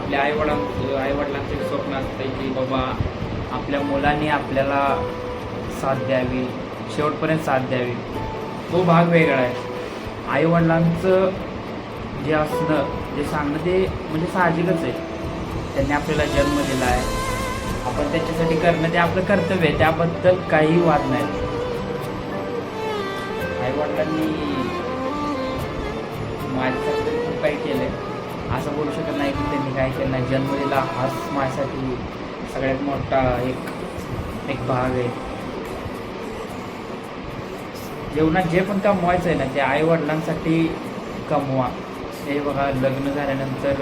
आपल्या आईवडिलां आईवडिलांचे स्वप्न असतं की बाबा आपल्या मुलांनी आपल्याला साथ द्यावी शेवटपर्यंत साथ द्यावी. तो भाग वेगळा आहे. आईवडिलांचं जे असणं जे सांगणं ते म्हणजे साहजिकच आहे. त्यांनी आपल्याला जन्म दिला आहे. आपण त्याच्यासाठी करणं ते आपलं कर्तव्य आहे. त्याबद्दल काही वाद नाही. आईवडिलांनी माझ्या की त्यांनी जन्म दिला हाच माझ्यासाठी सगळ्यात मोठा एक एक भाग आहे. जेवणात जे पण कमवायचं आहे ना ते आई वडिलांसाठी कमवा हे बघा लग्न झाल्यानंतर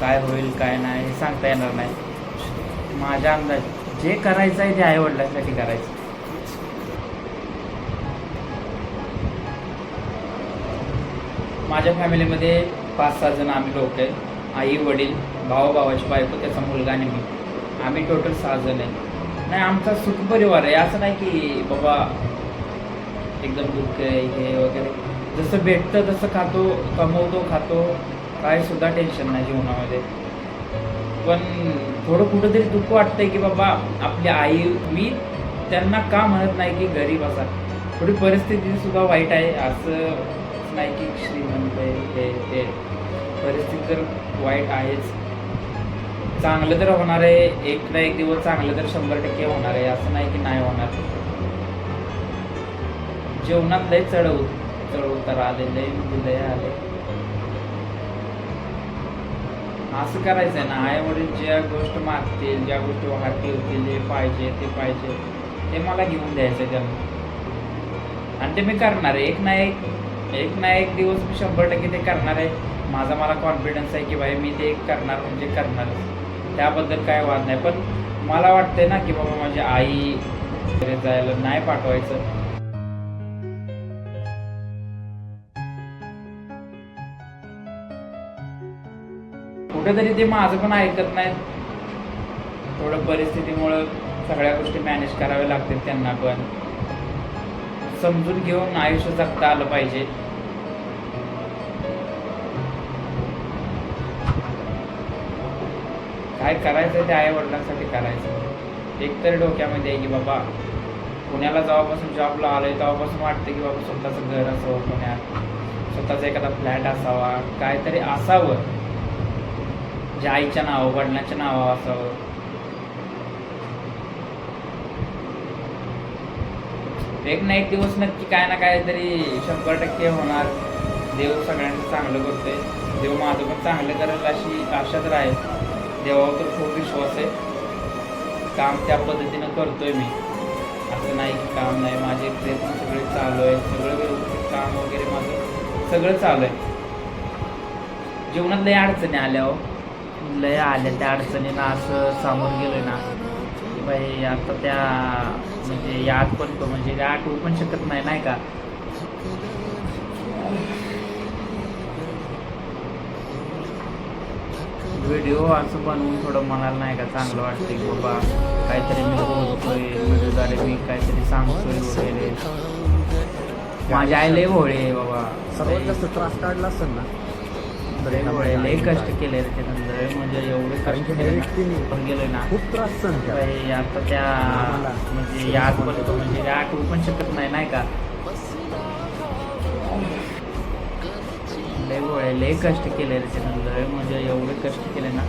काय होईल काय नाही हे सांगता येणार नाही. माझ्या अंदाज जे करायचं आहे ते आई वडिलांसाठी करायचं. माझ्या फॅमिलीमध्ये पाच सहा जण आम्ही लोक आहे. आई वडील भाऊ भावाची बायको त्याचा मुलगा आणि मी. आम्ही टोटल सहा जण आहे. नाही आमचा सुखपरिवार आहे. असं नाही की बाबा एकदम दुःख आहे हे वगैरे. जसं भेटतं तसं खातो कमवतो खातो. काय सुद्धा टेन्शन नाही जीवनामध्ये. पण थोडं कुठंतरी दुःख वाटतंय की बाबा आपली आई मी त्यांना का म्हणत नाही की गरीब असा? थोडी परिस्थिती सुद्धा वाईट आहे. असं नाही की श्रीमंत आहे हे ते. परिस्थिती तर वाईट आहेच. चांगलं तर होणार आहे एक ना एक दिवस चांगलं तर शंभर टक्के होणार आहे असं नाही की नाही होणार. जेवणात लय चढ चढ उतार आले लय म्हणजे लय आले. असं करायचं आहे ना आई वडील ज्या गोष्ट मागतील ज्या गोष्टी हाती होतील जे पाहिजे ते पाहिजे ते मला घेऊन द्यायचं त्यांना. आणि ते मी करणार आहे. एक ना एक एक ना एक दिवस मी शंभर टक्के ते करणार आहे. माझा मला कॉन्फिडन्स आहे की भाई मी ते करणार म्हणजे करणारच त्याबद्दल काय वाद नाही पण मला वाटतंय ना की बाबा माझी आई वगैरे जायला नाही पाठवायचं. कुठेतरी ते माझं पण ऐकत नाहीत. थोडं परिस्थितीमुळं सगळ्या गोष्टी मॅनेज कराव्या लागतील त्यांना पण. समजून घेऊन आयुष्य जगता आलं पाहिजे. काय करायचं ते आई वडिलांसाठी करायचं एक तर डोक्यामध्ये आहे की बाबा पुण्याला जेव्हापासून जॉबला आलोय तेव्हापासून वाटतं की बाबा स्वतःचं घर असावं पुण्यात. स्वतःचा एखादा फ्लॅट असावा काहीतरी असावं. जे आईच्या नावावर वडिलांच्या नावावर असावं. एक ना एक दिवस नक्की काय ना काय तरी शंभर टक्के होणार. देव सगळ्यांचं चांगलं करतोय. देव माझं पण चांगलं करेल अशी आशा तर आहे देवावर तर खूप विश्वास आहे. काम त्या पद्धतीनं करतोय मी. असं नाही की काम नाही माझे प्रयत्न सगळे चालू आहे सगळं व्यवस्थित काम वगैरे माझं सगळं चालू आहे. जीवनात लय अडचणी आल्या हो. लय आल्या त्या अडचणीनं असं सामोर गेलोय ना. की बाई आता त्या म्हणजे याद पण तो म्हणजे आठवू पण शकत नाही नाही का? व्हिडिओ असं बनवून थोडं मनाला नाही का चांगलं वाटतं की बाबा काहीतरी मी बोलतोय व्हिडिओद्वारे मी काहीतरी सांगतोय वगैरे. माझ्या आई लय भोळे आहे बाबा. सर्वात जास्त त्रास काढला असेल ना लय भोळे, कष्ट केले रे त्यानंतर म्हणजे एवढे कष्ट पण गेलोय ना. खूप त्रास आता त्या म्हणजे पण तो म्हणजे आठवू पण शकत नाही नाही का? लय गोळे लय कष्ट केले रे त्यानंतर म्हणजे एवढे कष्ट केले ना.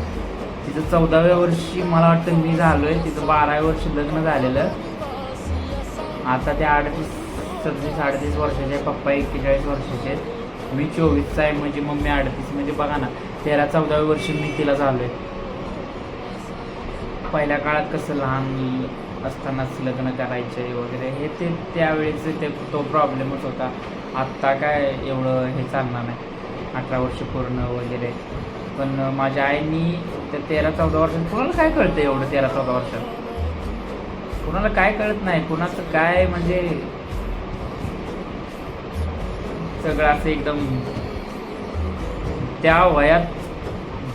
तिथं चौदाव्या वर्षी मला वाटतं मी झालोय. तिथं बाराव्या वर्षी लग्न झालेलं. आता ते अडतीस सदतीस अडतीस वर्षाचे आहे, पप्पा एक्केचाळीस वर्षाचे आहेत. मी चोवीसचा आहे. म्हणजे मम्मी अडतीस. म्हणजे बघा ना तेरा चौदाव्या वर्षी मी तिला झालोय. पहिल्या काळात कसं लहान असतानाच लग्न करायचे वगैरे हे ते त्यावेळेस ते तो प्रॉब्लेमच होता. आत्ता काय एवढं हे चालणार नाही. अठरा वर्ष पूर्ण वगैरे. पण माझ्या आईनी तर तेरा चौदा वर्षात कुणाला काय कळतं एवढं तेरा चौदा वर्षात? कोणाला काय कळत नाही कुणाचं काय म्हणजे सगळं असं एकदम त्या वयात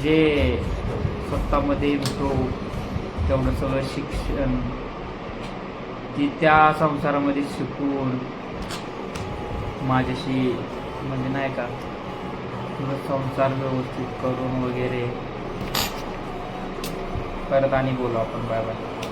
जे स्वतःमध्ये तो तेवढं सगळं शिक्षण ती त्या संसारामध्ये शिकून माझ्याशी म्हणजे नाही का किंवा संसार व्यवस्थित करून वगैरे. परत आणि बोलू आपण. Bye bye